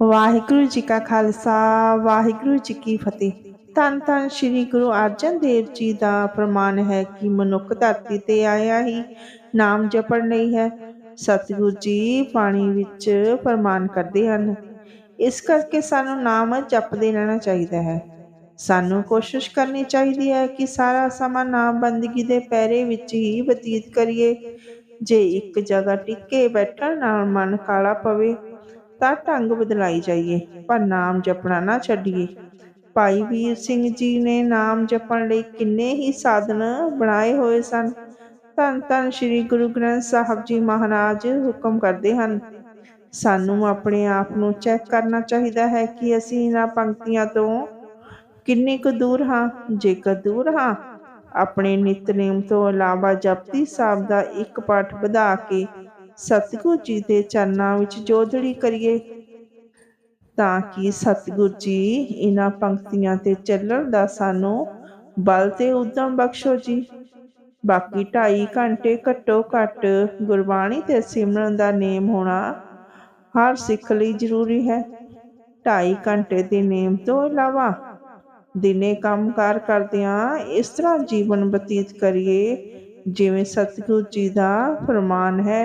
ਵਾਹਿਗੁਰੂ ਜੀ ਕਾ ਖਾਲਸਾ, ਵਾਹਿਗੁਰੂ ਜੀ ਕੀ ਫਤਿਹ। ਧੰਨ ਧੰਨ ਸ੍ਰੀ ਗੁਰੂ ਅਰਜਨ ਦੇਵ ਜੀ ਦਾ ਪ੍ਰਮਾਣ ਹੈ ਕਿ ਮਨੁੱਖ ਧਰਤੀ ਤੇ ਆਇਆ ਹੀ ਨਾਮ ਜਪਣ ਲਈ ਹੈ। ਸਤਿਗੁਰੂ ਜੀ ਪਾਣੀ ਵਿੱਚ ਪ੍ਰਮਾਣ ਕਰਦੇ ਹਨ। ਇਸ ਕਰਕੇ ਸਾਨੂੰ ਨਾਮ ਜਪਦੇ ਰਹਿਣਾ ਚਾਹੀਦਾ ਹੈ। ਸਾਨੂੰ ਕੋਸ਼ਿਸ਼ ਕਰਨੀ ਚਾਹੀਦੀ ਹੈ ਕਿ ਸਾਰਾ ਸਮਾਂ ਨਾਮ ਬੰਦਗੀ ਦੇ ਪੈਰੇ ਵਿੱਚ ਹੀ ਬਤੀਤ ਕਰੀਏ। ਜੇ ਇੱਕ ਜਗ੍ਹਾ ਟਿੱਕੇ ਬੈਠਣ ਨਾਲ ਮਨ ਕਾਲਾ ਪਵੇ ਤਾਂ ਢੰਗ ਬਦਲਾਈ ਜਾਈਏ, ਪਰ ਨਾਮ ਜਪਣਾ ਨਾ ਛੱਡੀਏ। ਭਾਈ ਵੀਰ ਸਿੰਘ ਜੀ ਨੇ ਨਾਮ ਜਪਣ ਲਈ ਕਿੰਨੇ ਹੀ ਸਾਧਨ ਬਣਾਏ ਹੋਏ ਸਨ। ਧੰਨ ਧੰਨ ਸ੍ਰੀ ਗੁਰੂ ਗ੍ਰੰਥ ਸਾਹਿਬ ਜੀ ਮਹਾਰਾਜ ਹੁਕਮ ਕਰਦੇ ਹਨ। ਸਾਨੂੰ ਆਪਣੇ ਆਪ ਨੂੰ ਚੈੱਕ ਕਰਨਾ ਚਾਹੀਦਾ ਹੈ ਕਿ ਅਸੀਂ ਇਹਨਾਂ ਪੰਕਤੀਆਂ ਤੋਂ ਕਿੰਨੇ ਕੁ ਦੂਰ ਹਾਂ। ਜੇਕਰ ਦੂਰ ਹਾਂ, ਆਪਣੇ ਨਿਤਨੇਮ ਤੋਂ ਇਲਾਵਾ ਜਪਤੀ ਸਾਹਿਬ ਦਾ ਇੱਕ ਪਾਠ ਵਧਾ ਕੇ ਸਤਿਗੁਰੂ ਜੀ ਦੇ ਚਰਨਾਂ ਵਿੱਚ ਜੋਦੜੀ ਕਰੀਏ ਤਾਂ ਕਿ ਸਤਿਗੁਰੂ ਜੀ ਇਹਨਾਂ ਪੰਕਤੀਆਂ ਤੇ ਚੱਲਣ ਦਾ ਸਾਨੂੰ ਬਲ ਤੇ ਉਦਮ ਬਖਸ਼ੋ ਜੀ। ਬਾਕੀ 2.5 ਘੰਟੇ ਘੱਟੋ ਘੱਟ ਗੁਰਬਾਣੀ ਤੇ ਸਿਮਰਨ ਦਾ ਨੇਮ ਹੋਣਾ ਹਰ ਸਿੱਖ ਲਈ ਜ਼ਰੂਰੀ ਹੈ। 2.5 ਘੰਟੇ ਦੇ ਨੇਮ ਤੋਂ ਇਲਾਵਾ ਦਿਨੇ ਕੰਮਕਾਰ ਕਰਦਿਆਂ ਇਸ ਤਰ੍ਹਾਂ ਜੀਵਨ ਬਤੀਤ ਕਰੀਏ, ਜਿਵੇਂ ਸਤਿਗੁਰੂ ਜੀ ਦਾ ਫਰਮਾਨ ਹੈ